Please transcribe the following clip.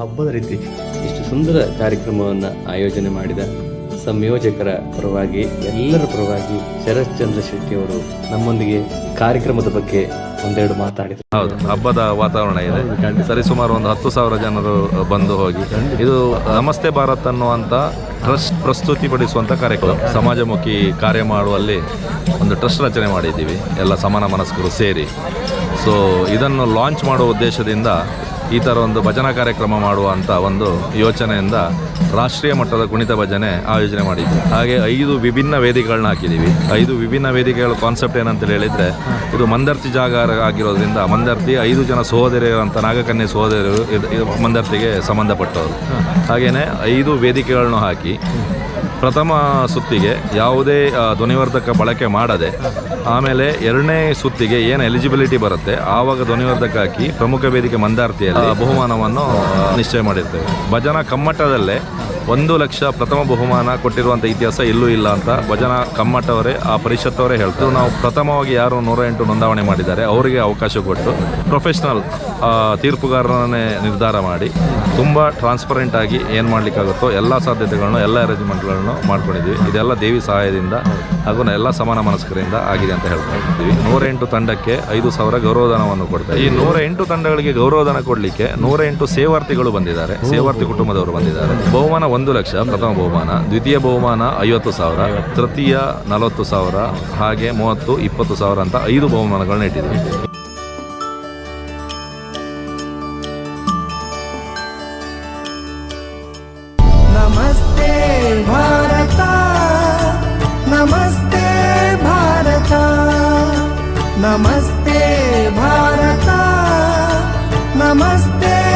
ಹಬ್ಬದ ರೀತಿ ಇಷ್ಟು ಸುಂದರ ಕಾರ್ಯಕ್ರಮವನ್ನು ಆಯೋಜನೆ ಮಾಡಿದ ಸಂಯೋಜಕರ ಪರವಾಗಿ ಎಲ್ಲರ ಪರವಾಗಿ ಶರತ್ ಚಂದ್ರ ಶೆಟ್ಟಿ ಅವರು ನಮ್ಮೊಂದಿಗೆ ಕಾರ್ಯಕ್ರಮದ ಬಗ್ಗೆ ಒಂದೆರಡು ಮಾತಾಡಿದ್ರು. ಹೌದು ಹಬ್ಬದ ವಾತಾವರಣ ಇದೆ. ಸರಿ ಸುಮಾರು ಒಂದು ಹತ್ತು ಸಾವಿರ ಜನರು ಬಂದು ಹೋಗಿ. ಇದು ನಮಸ್ತೆ ಭಾರತ್ ಅನ್ನುವಂಥ ಟ್ರಸ್ಟ್ ಪ್ರಸ್ತುತಿಪಡಿಸುವಂಥ ಕಾರ್ಯಕ್ರಮ. ಸಮಾಜಮುಖಿ ಕಾರ್ಯ ಮಾಡುವಲ್ಲಿ ಒಂದು ಟ್ರಸ್ಟ್ ರಚನೆ ಮಾಡಿದ್ದೀವಿ. ಎಲ್ಲ ಸಮಾನ ಮನಸ್ಕರು ಸೇರಿ. ಸೊ ಇದನ್ನು ಲಾಂಚ್ ಮಾಡುವ ಉದ್ದೇಶದಿಂದ ಈ ಥರ ಒಂದು ಭಜನಾ ಕಾರ್ಯಕ್ರಮ ಮಾಡುವಂಥ ಒಂದು ಯೋಚನೆಯಿಂದ ರಾಷ್ಟ್ರೀಯ ಮಟ್ಟದ ಕುಣಿತ ಭಜನೆ ಆಯೋಜನೆ ಮಾಡಿದ್ವಿ. ಹಾಗೆ ಐದು ವಿಭಿನ್ನ ವೇದಿಕೆಗಳನ್ನ ಹಾಕಿದ್ದೀವಿ ಐದು ವಿಭಿನ್ನ ವೇದಿಕೆಗಳ ಕಾನ್ಸೆಪ್ಟ್ ಏನಂತ ಹೇಳಿದರೆ, ಇದು ಮಂದರ್ತಿ ಜಾಗ ಆಗಿರೋದ್ರಿಂದ ಮಂದರ್ತಿ ಐದು ಜನ ಸಹೋದರಿಯರು ಅಂತ ನಾಗಕನ್ಯೆ ಸಹೋದರಿಯರು ಮಂದರ್ತಿಗೆ ಸಂಬಂಧಪಟ್ಟವರು. ಹಾಗೆಯೇ ಐದು ವೇದಿಕೆಗಳನ್ನು ಹಾಕಿ ಪ್ರಥಮ ಸುತ್ತಿಗೆ ಯಾವುದೇ ಧ್ವನಿವರ್ಧಕ ಬಳಕೆ ಮಾಡದೆ ಆಮೇಲೆ ಎರಡನೇ ಸುತ್ತಿಗೆ ಏನು ಎಲಿಜಿಬಿಲಿಟಿ ಬರುತ್ತೆ, ಆವಾಗ ಧ್ವನಿವರ್ಧಕ ಹಾಕಿ ಪ್ರಮುಖ ವೇದಿಕೆ ಮಂದಾರ್ತಿಯಲ್ಲಿ ಬಹುಮಾನವನ್ನು ನಿಶ್ಚಯ ಮಾಡಿರ್ತೇವೆ. ಭಜನಾ ಕಮ್ಮಟದಲ್ಲೇ ಒಂದು ಲಕ್ಷ ಪ್ರಥಮ ಬಹುಮಾನ ಕೊಟ್ಟಿರುವಂಥ ಇತಿಹಾಸ ಎಲ್ಲೂ ಇಲ್ಲ ಅಂತ ಭಜನಾ ಕಮ್ಮಟವರೇ ಆ ಪರಿಷತ್ತವರೇ ಹೇಳ್ತಾರೆ. ನಾವು ಪ್ರಥಮವಾಗಿ ಯಾರು ನೂರ ಎಂಟು ನೋಂದಾವಣೆ ಮಾಡಿದ್ದಾರೆ, ಅವರಿಗೆ ಅವಕಾಶ ಕೊಟ್ಟು ಪ್ರೊಫೆಷ್ನಲ್ ತೀರ್ಪುಗಾರರನ್ನೇ ನಿರ್ಧಾರ ಮಾಡಿ ತುಂಬ ಟ್ರಾನ್ಸ್ಪರೆಂಟ್ ಆಗಿ ಏನು ಮಾಡಲಿಕ್ಕಾಗುತ್ತೋ ಎಲ್ಲ ಸಾಧ್ಯತೆಗಳನ್ನು, ಎಲ್ಲ ಅರೇಂಜ್ಮೆಂಟ್ಗಳನ್ನು ಮಾಡ್ಕೊಂಡಿದ್ವಿ. ಇದೆಲ್ಲ ದೇವಿ ಸಹಾಯದಿಂದ ಹಾಗೂ ಎಲ್ಲ ಸಮಾನ ಮನಸ್ಕರಿಂದ ಆಗಿದೆ ಅಂತ ಹೇಳ್ತಾ ಇದ್ದೀವಿ. ನೂರ ಎಂಟು ತಂಡಕ್ಕೆ ಐದು ಸಾವಿರ ಗೌರವಧನವನ್ನು ಕೊಡ್ತಾ ಈ ನೂರ ಎಂಟು ತಂಡಗಳಿಗೆ ಗೌರವಧನ ಕೊಡಲಿಕ್ಕೆ ನೂರ ಎಂಟು ಸೇವಾರ್ಥಿಗಳು ಬಂದಿದ್ದಾರೆ. ಸೇವಾರ್ಥಿ ಕುಟುಂಬದವರು ಬಂದಿದ್ದಾರೆ. ಬಹುಮಾನ ಒಂದು ಲಕ್ಷ, ಪ್ರಥಮ ಬಹುಮಾನ. ದ್ವಿತೀಯ ಬಹುಮಾನ ಐವತ್ತು ಸಾವಿರ. ತೃತೀಯ ನಲವತ್ತು ಸಾವಿರ. ಹಾಗೆ ಮೂವತ್ತು, ಇಪ್ಪತ್ತು ಸಾವಿರ ಅಂತ ಐದು ಬಹುಮಾನಗಳನ್ನ ಇಟ್ಟಿದ್ದೀವಿ. ನಮಸ್ತೆ नमस्ते भारत नमस्ते